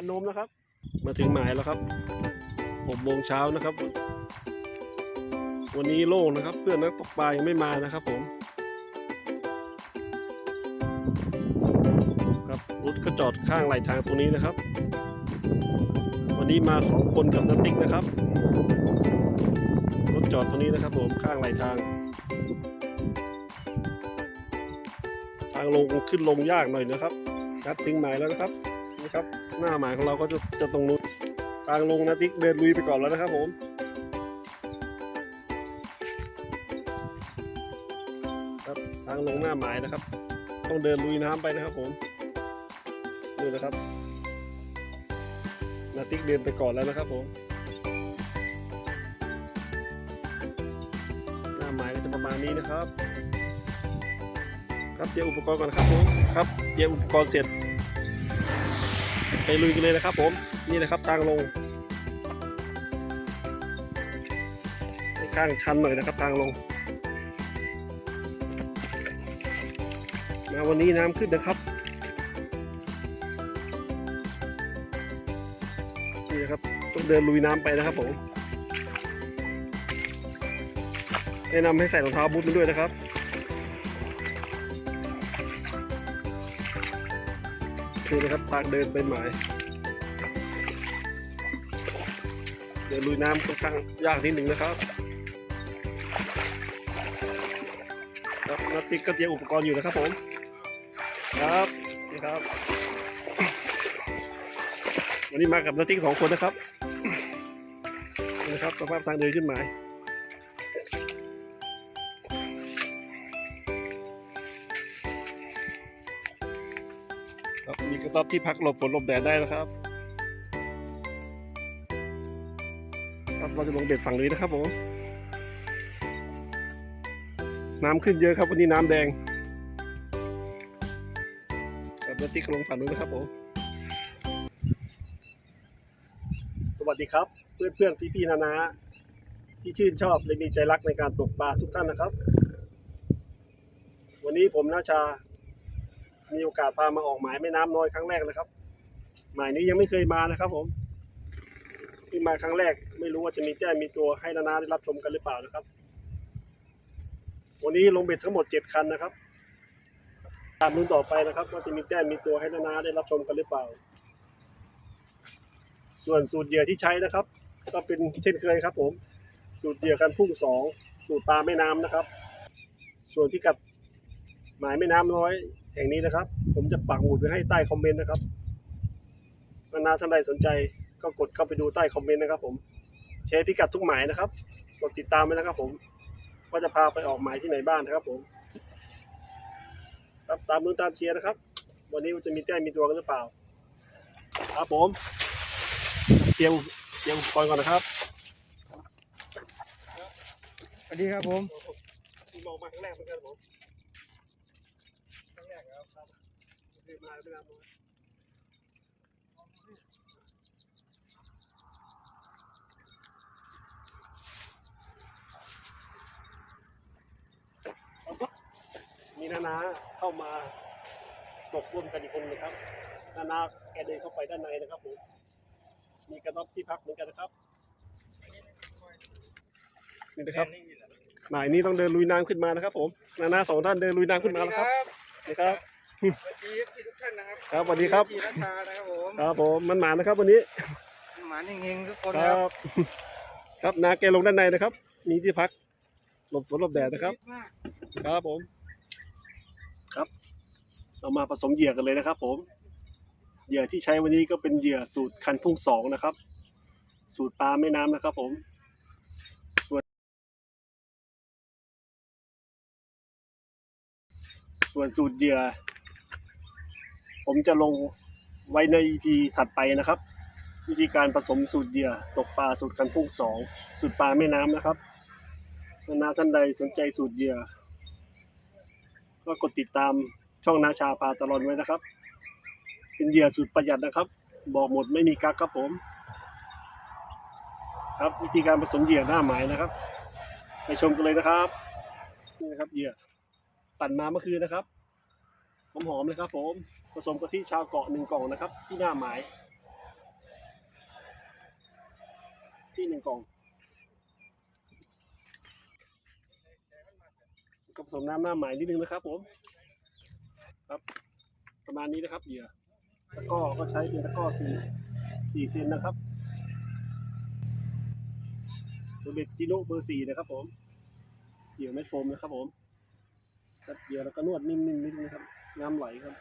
คันนมนะครับ มาถึงหมายแล้วครับหกโมงเช้านะครับ วันนี้โล่งนะครับ เพื่อนนักตกปลายังไม่มานะครับ ผม ครับรถก็จอดข้างไหลทางตรงนี้นะครับ วันนี้มาสองคนกับนัตติ๊กนะครับรถจอดตรงนี้นะครับ ผมข้างไหลทาง ทางลงขึ้นลงยากหน่อยนะครับนัดถึงหมายแล้วนะครับนะครับ หน้าหมายของเราก็จะจะตรงนู้นทางลงนะติ๊กเดินลุยไปก่อนแล้วนะครับผมครับทางลงหน้าหมายนะครับ ต้องเดินลุยน้ำไปนะครับผมนี่นะครับนาติ๊กเดินไปก่อนแล้วนะครับผมหน้าหมายก็จะประมาณนี้นะครับ ครับเตรียมอุปกรณ์ก่อนครับผมครับเตรียมอุปกรณ์เสร็จ ลุยกันเลยนะครับ ผมนี่นะครับทางลงข้างชันหน่อยนะครับทางลงมาวันนี้น้ำขึ้นนะครับนี่นะครับต้องเดินลุยน้ำไปนะครับผมแนะนำให้ใส่รองเท้าบูทมาด้วยนะครับ นี่นะครับทางเดินไปหมาย เดี๋ยวลุยน้ำค่อนข้างยากนิดหนึ่งนะครับครับนักติ๊กก็เตรียมอุปกรณ์อยู่นะครับผมครับนี่ครับ วันนี้มากับนักติ๊กสองคนนะครับนี่นะครับสภาพทางเดินขึ้นหมาย ครับมีกรอบที่พักหลบฝนหลบแดดได้นะครับครับเราจะลงเบ็ดฝั่งนี้นะครับผมน้ำขึ้นเยอะครับวันนี้น้ำแดงครับแล้วติ๊กลงฝั่งนู้นนะครับผมสวัสดีครับ เพื่อนเพื่อนพี่พี่นานาที่ชื่นชอบและมีใจรักในการตกปลาทุกท่านนะครับ วันนี้ผมนาชา มีโอกาสพามาออกหมายแม่น้ำน้อยครั้งแรกนะครับ หมายนี้ยังไม่เคยมานะครับ ผมที่มาครั้งแรก ไม่รู้ว่าจะมีแต้มมีตัวให้นานาได้รับชมกันหรือเปล่านะครับ วันนี้ลงเบ็ดทั้งหมดเจ็ดคันนะครับตามลุ้นต่อไปนะครับ ว่าจะมีแต้มมีตัวให้นานาได้รับชมกันหรือเปล่า ส่วนสูตรเหยื่อที่ใช้นะครับ ก็เป็นเช่นเคยครับ ผม สูตรเหยื่อกันพุ่งสองสูตรปลาแม่น้ำนะครับ ส่วนพิกัดหมายแม่น้ำน้อย แห่งนี้นะครับ ผมจะปักหมุดไว้ให้ใต้คอมเมนต์นะครับนานาท่านใดสนใจก็กดเข้าไปดูใต้คอมเมนต์นะครับ ผมแชร์พิกัดทุกหมายนะครับกดติดตามไว้นะครับ ผมว่าจะพาไปออกหมายที่ไหนบ้างนะครับ ผมครับตามลุ้นตามเชียร์นะครับ วันนี้จะมีแต้มมีตัวกันหรือเปล่า ครับผมเตรียมเตรียมอุปกรณ์ก่อนนะครับสวัสดีครับผมมองมาครั้งแรกเหมือนกันผม ครั้งแรกแล้วครับ เคย มาไม่นานเลยมีนานาเข้ามาตกร่วมกันอีกคนนะครับ นานาแกเดินเข้าไปด้านในนะครับผมมีกระต๊อบที่พักเหมือนกันนะครับนี่นะครับหมายนี้ต้องเดินลุยน้ำขึ้นมานะครับ ผม นานาสองท่านเดินลุยน้ำขึ้นมาแล้วครับนี่ครับ สวัสดีทุกท่านนะครับครับสวัสดีครับพี่รัชชานะครับผมครับผมมันหมานะครับวันนี้หมานเฮงๆทุกคนคครัรับบ ครับนาแกลงด้านในนะครับ มีที่พัก หลบฝนหลบแดดนะครับ มากครับผม ครับ เรามาผสมเหยื่อกันเลยนะครับ ผม เหยื่อที่ใช้วันนี้ก็เป็นเหยื่อสูตรคันทุ่งสองนะครับ สูตรปลาแม่น้ำนะครับ ผม ส่วน ส่วนสูตรเหยื่อ ผมจะลงไว้ใน EP ถัดไปนะครับ วิธีการผสมสูตรเหยื่อตกปลาสูตรคันทุ่งสองสูตรปลาแม่น้ำนะครับนาท่านใดสนใจสูตรเหยื่อก็กดติดตามช่องนาชาพาตลอดไว้นะครับ เป็นเหยื่อสูตรประหยัดนะครับ บอกหมดไม่มีกักครับผม ครับวิธีการผสมเหยื่อหน้าหมายนะครับ ไปชมกันเลยนะครับนี่นะครับเหยื่อปั่นมาเมื่อคืนนะครับหอมๆเลยครับผม ผสมกะทิชาวเกาะหนึ่งกล่องนะครับ ที่หน้าหมาย ที่หนึ่งกล่องก็ผสมน้ำหน้าหมายนิดนึงนะครับผมครับประมาณนี้นะครับเหยื่อตะก้อก็ใช้เป็นตะก้อสี่สี่เซนนะครับตัวเบ็ดจิโน่เบอร์สี่นะครับผมเหยื่อเม็ดโฟมนะครับผมเหยื่อแล้วก็นวดนิ่มๆนิดนึงนะครับน้ำไหลครับ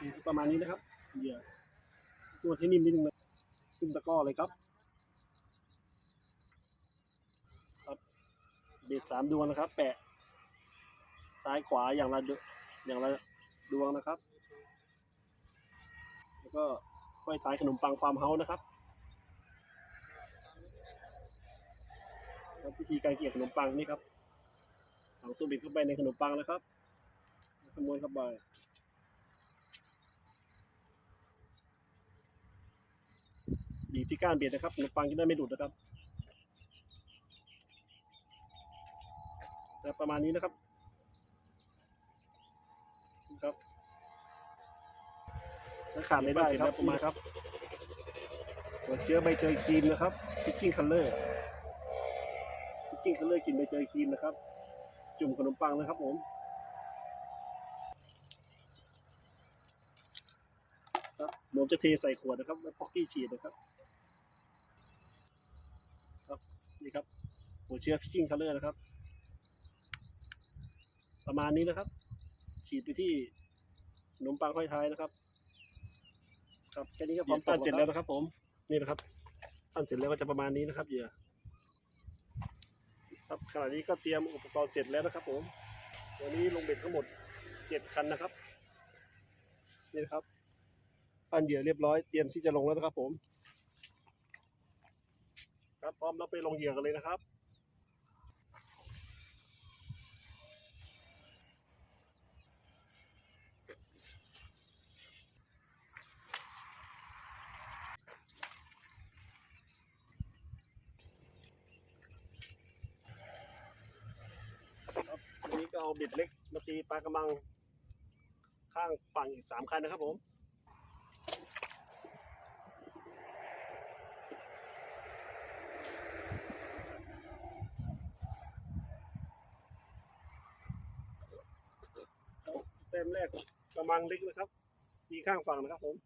นี่ประมาณนี้นะครับเหยื่อนวดให้นิ่มนิดนึงนะขึ้นตะก้อเลยครับครับเบ็ดสามดวงนะครับ แปะ ซ้ายขวาอย่างละอย่างละดวงนะครับ แล้วก็ค่อยท้ายขนมปังฟาร์มเฮาส์นะครับครับวิธีการเกี่ยวขนมปังนี่ครับเอาตัวบิดเข้าไปในขนมปังนะครับขโมยเข้าไป บีบที่ก้านเบียดนะครับขนมปังจะได้ไม่หลุดนะครับแต่ประมาณนี้นะครับครับและขาดไม่ได้ครับประมาณครับหัวเชื้อใบเตยครีมนะครับพิชชิ่งคัลเลอร์พิชชิ่งคัลเลอร์กลิ่นใบเตยครีมนะครับ จุ่มขนมปังนะครับผมครับผมจะเทใส่ขวดนะครับ แล้วพ็อกกี้ฉีดนะครับ ครับ นี่ครับหัวเชื้อพิชชิ่งคัลเลอร์นะครับ ประมาณนี้นะครับ ฉีดไปที่ขนมปังห้อยท้ายนะครับ ครับแค่นี้ก็พร้อมปั้นเสร็จแล้วนะครับ ผมนี่นะครับปั้นเสร็จแล้วก็จะประมาณนี้นะครับเหยื่อครับขณะนี้ก็เตรียมอุปกรณ์เสร็จแล้วนะครับ ผม วันนี้ลงเบ็ดทั้งหมดเจ็ดคันนะครับนี่นะครับปั้นเหยื่อเรียบร้อยเตรียมที่จะลงแล้วนะครับผม ครับพร้อมเราไปลงเหยื่อกันเลยนะครับครับวันนี้ก็เอาบิดเล็กมาตีปลากระมัง ข้างฝั่งอีกสามคันนะครับผมครับเต็มแรก กระมังเล็กนะครับตีข้างฝั่งนะครับผม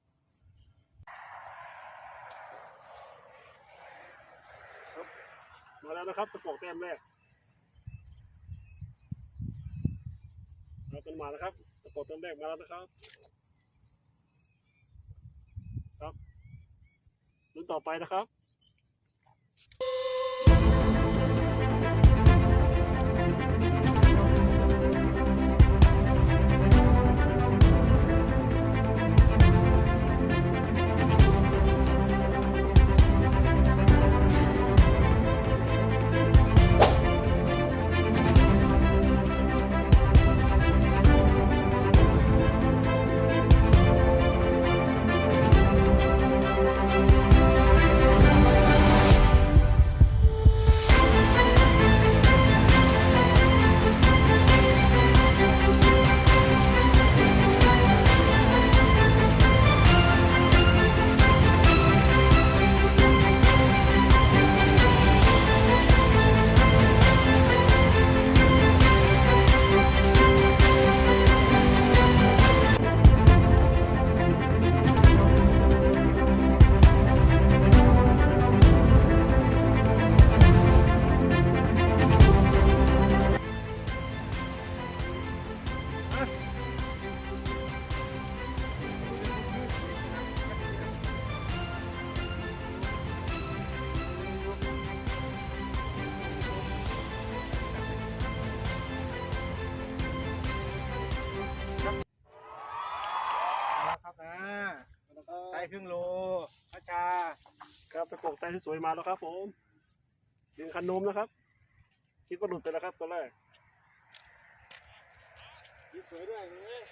ครับมาแล้วนะครับตะกอกแต้มแรกครับมันมาแล้วครับตะโกนต้นแรกมาแล้วนะครับ ครับรุ่นต่อไปนะครับ ไซส์สวยๆมาแล้วครับ ผมดึงคันนมนะครับ คิดว่าหลุดไปแล้วครับตัวแรกยิ้สวยด้วยเลย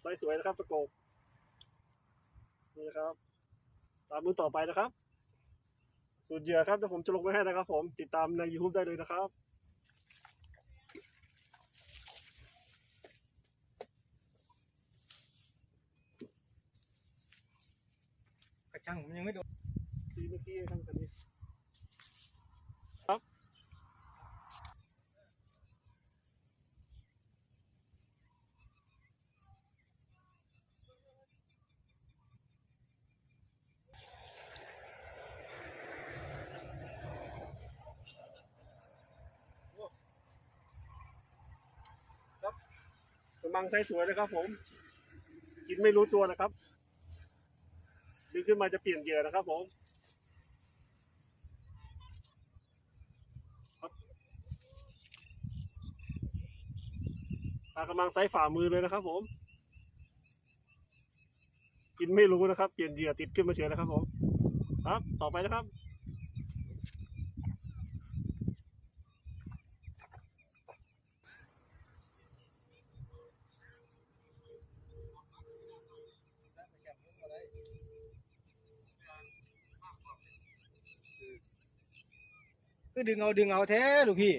ไซส์สวยนะครับตะกอกนี่นะครับ ตามมือต่อไปนะครับ สูตรเหยื่อครับเดี๋ยวผมจะลงไว้ให้นะครับ ผมติดตามใน YouTube ได้เลยนะครับ ช่างมันยังไม่โดน ตีเมื่อกี้ครับคันนี้ กำลังไซส์สวยนะครับ ผม กินไม่รู้ตัวนะครับ ดึงขึ้นมาจะเปลี่ยนเหยื่อนะครับ ผมครับปลากำลังไซส์ฝ่ามือเลยนะครับ ผม กินไม่รู้นะครับ เปลี่ยนเหยื่อติดขึ้นมาเฉยนะครับ ผม ครับ ต่อไปนะครับ ก็ดึงเอาดึงเอาแท้ลูกพี่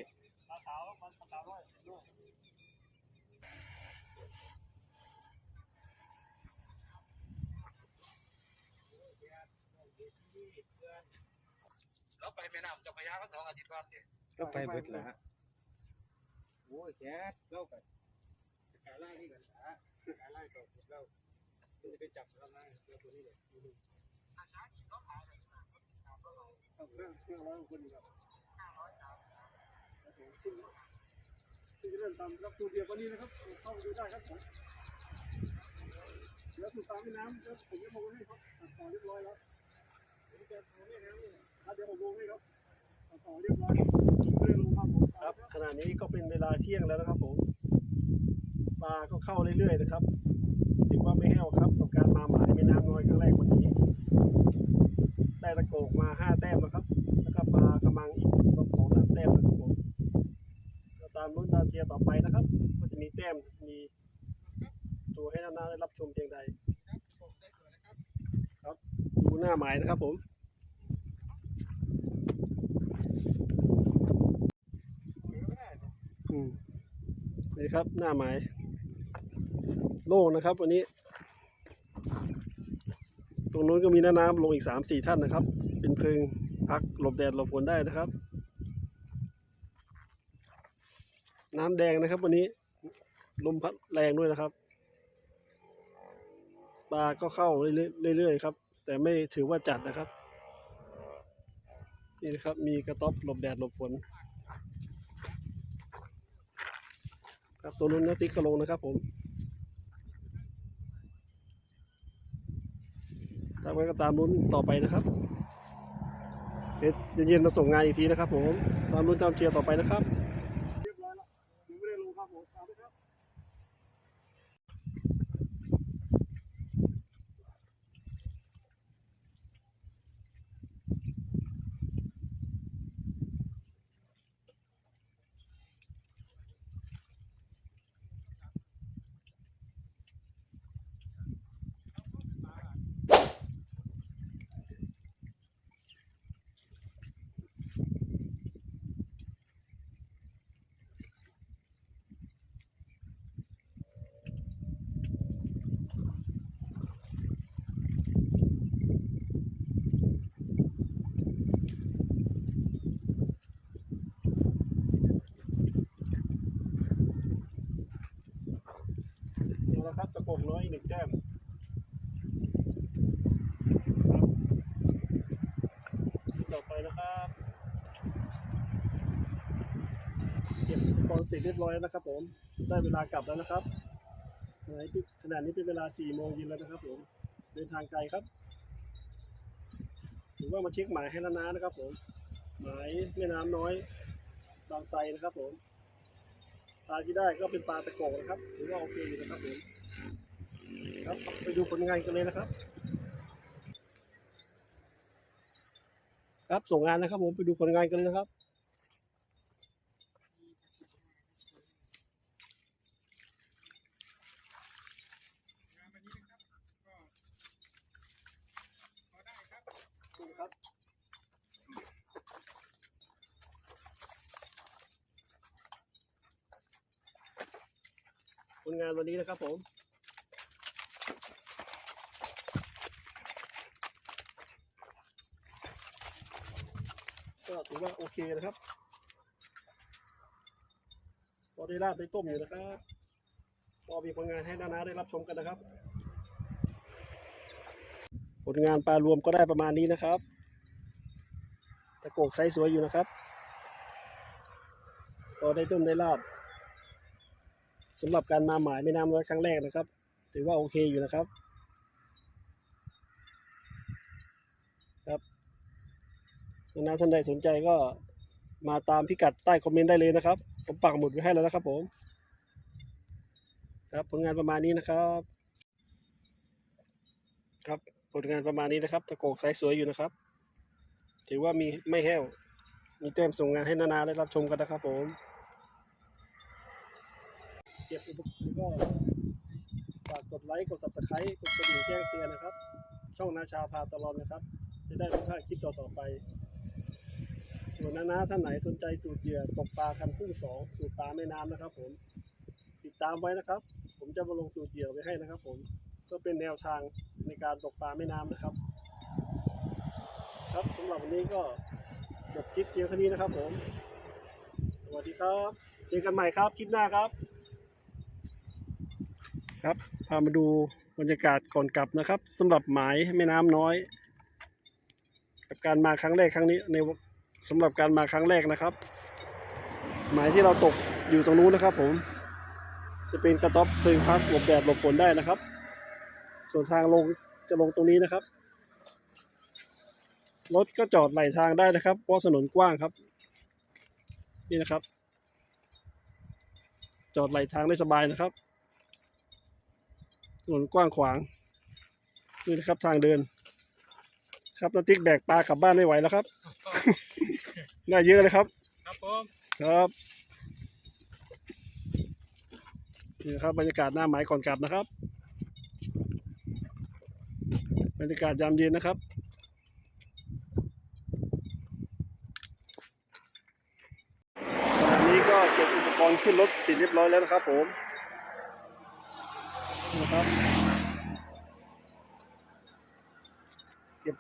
ปลาขาวปลาขาวด้วยด้วยเราไปแม่น้ำเจ้าพระยาก็สองอาทิตย์ก่อนดิก็ไปเบิดละโอ้ยแจ๊ดเล่ากันกาไล่นี่กันนะกาไล่ต่อเราจะไปจับเราไหมเจ้าตัวนี้เลยเอาเครื่องเครื่องร้อยคนครับ ที่จะเริ่มตามรับสูตรเดียวกันนี้นะครับเข้าไปดูได้ครับผมแล้วสูตรตามน้ำแล้วผมจะมองให้ครับตัดต่อเรียบร้อยแล้วครับเดี๋ยวผมลงให้ครับตัดต่อเรียบร้อยไม่ได้ลงครับผมครับขณะนี้ก็เป็นเวลาเที่ยงแล้วนะครับผมปลาก็เข้าเรื่อยๆนะครับถือว่าไม่แห้วครับกับการมาหมายแม่น้ำน้อยครั้งแรกวันนี้ ได้ตะโกกมาห้าแต้มนะครับ แล้วก็ปลากระมังอีกสองสองสามแต้มนะครับผม ก็ตามรุ่นตามเชียร์ต่อไปนะครับว่าจะมีแต้มมีตัวให้นานาได้รับชมเพียงใดครับดูหน้าหมายนะครับ ผม นี่ครับหน้าหมายโล่งนะครับวันนี้ ตรงนู้นก็มีหน้าน้ำลงอีกสามสี่ท่านนะครับ เป็นเพิงพักหลบแดดหลบฝนได้นะครับ น้ำแดงนะครับ วันนี้ลมพัดแรงด้วยนะครับปลาก็เข้าเรื่อยๆครับ แต่ไม่ถือว่าจัดนะครับ นี่นะครับมีกระต๊อบหลบแดดหลบฝนครับตัวนู้นนะติ๊กกระลงนะครับผมตามไปก็ตามลุ้นต่อไปนะครับเดี๋ยวเย็นๆมาส่งงานอีกทีนะครับผม ตามลุ้นตามเชียร์ต่อไปนะครับ ยังไม่ได้ลงครับผมตามไปครับ เอาละครับตะกบน้อยอีก หนึ่งแต้มต่อไปนะครับเก็บบอลเสร็จเรียบร้อยแล้วนะครับ ผม ได้เวลากลับแล้วนะครับขณะนี้ขณะนี้เป็นเวลาสี่โมงเย็นแล้วนะครับ ผม เดินทางไกลครับถือว่ามาเช็คหมายให้แล้วนะนะครับผมหมายแม่น้ำน้อยบางไทรนะครับผมปลาที่ได้ก็เป็นปลาตะโกนะครับถือว่าโอเคอยู่นะครับผม ครับไปดูผลงานกันเลยนะครับ ครับส่งงานนะครับ ผมไปดูผลงานกันเลยนะครับครับผลงานวันนี้นะครับผม ถือว่าโอเคนะครับพอได้ราดได้ต้มอยู่นะครับพอมีผลงานให้นานาได้รับชมกันนะครับ ผลงานปลารวมก็ได้ประมาณนี้นะครับตะโกกไซส์สวยอยู่นะครับพอได้ต้มได้ลาบสำหรับการมาหมายแม่น้ำน้อยครั้งแรกนะครับ ถือว่าโอเคอยู่นะครับ นาท่านใดสนใจก็มาตามพิกัดใต้คอมเมนต์ได้เลยนะครับ ผมปักหมุดไว้ให้แล้วนะครับผม ครับผลงานประมาณนี้นะครับ ครับผลงานประมาณนี้นะครับตะโกกไซส์สวยอยู่นะครับ ถือว่ามีไม่แห้ว มีเต็มส่งงานให้นานาได้รับชมกันนะครับผมเก็บอุปกรณ์ก็ฝากกดไลค์กด subscribe กดกระดิ่งแจ้งเตือนนะครับ ช่องนาชาพาตลอดนะครับ จะได้ไม่พลาดคลิปต่อๆไป ส่วนนานาท่านไหนสนใจสูตรเหยื่อตกปลาคันกุ้งสองสูตรปลาแม่น้ำนะครับ ผม ติดตามไว้นะครับ ผมจะมาลงสูตรเหยื่อไว้ให้นะครับ ผมก็เป็นแนวทางในการตกปลาแม่น้ำนะครับ ครับสำหรับวันนี้ก็จบคลิปเพียงเท่านี้นะครับ ผม สวัสดีครับเจอกันใหม่ครับคลิปหน้าครับ ครับพามาดูบรรยากาศก่อนกลับนะครับสำหรับหมายแม่น้ำน้อย กับการมาครั้งแรกครั้งนี้ใน สำหรับการมาครั้งแรกนะครับ หมายที่เราตกอยู่ตรงนู้นนะครับ ผม จะเป็นกระต๊อบเพลิงพักหลบแดดหลบฝนได้นะครับ ส่วนทางลงจะลงตรงนี้นะครับรถก็จอดไหลทางได้นะครับ เพราะถนนกว้างครับ นี่นะครับ จอดไหลทางได้สบายนะครับถนนกว้างขวางนี่นะครับทางเดิน ครับนาติ๊กแบกปลากลับบ้านไม่ไหวแล้วครับ น่าเยอะเลยครับ ครับผมครับนี่นะครับบรรยากาศหน้าหมายก่อนกลับนะครับ บรรยากาศยามเย็นนะครับขณะนี้ก็เก็บอุปกรณ์ขึ้นรถเสร็จเรียบร้อยแล้วนะครับผมนี่นะครับ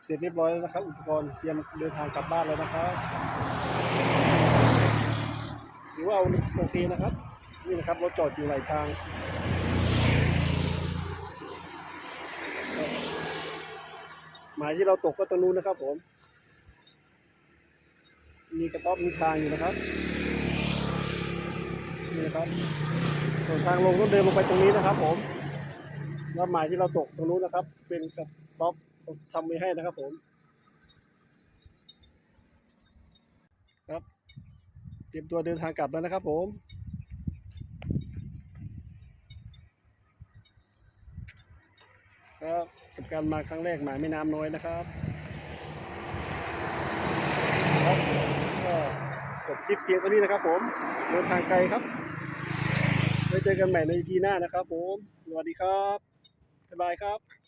เสร็จเรียบร้อยแล้วนะครับ อุปกรณ์เตรียมเดินทางกลับบ้านแล้วนะครับถือว่าเอาโอเคนะครับ นี่นะครับรถจอดอยู่หลายทางหมายที่เราตกก็ตรงนู้นนะครับผม มีกระต๊อบมีทางอยู่นะครับนี่นะครับส่วนทางลงต้องเดินลงไปตรงนี้นะครับ ผมแล้วหมายที่เราตกตรงนู้นนะครับ เป็นกระต๊อบ ทำไว้ให้นะครับผมครับ เตรียมตัวเดินทางกลับแล้วนะครับผมครับกับการมาครั้งแรกหมายแม่น้ำน้อยนะครับครับก็จบคลิปเพียงเท่านี้นะครับ ผมเดินทางไกลครับไว้เจอกันใหม่ในทีหน้านะครับ ผมสวัสดีครับบ๊ายบายครับ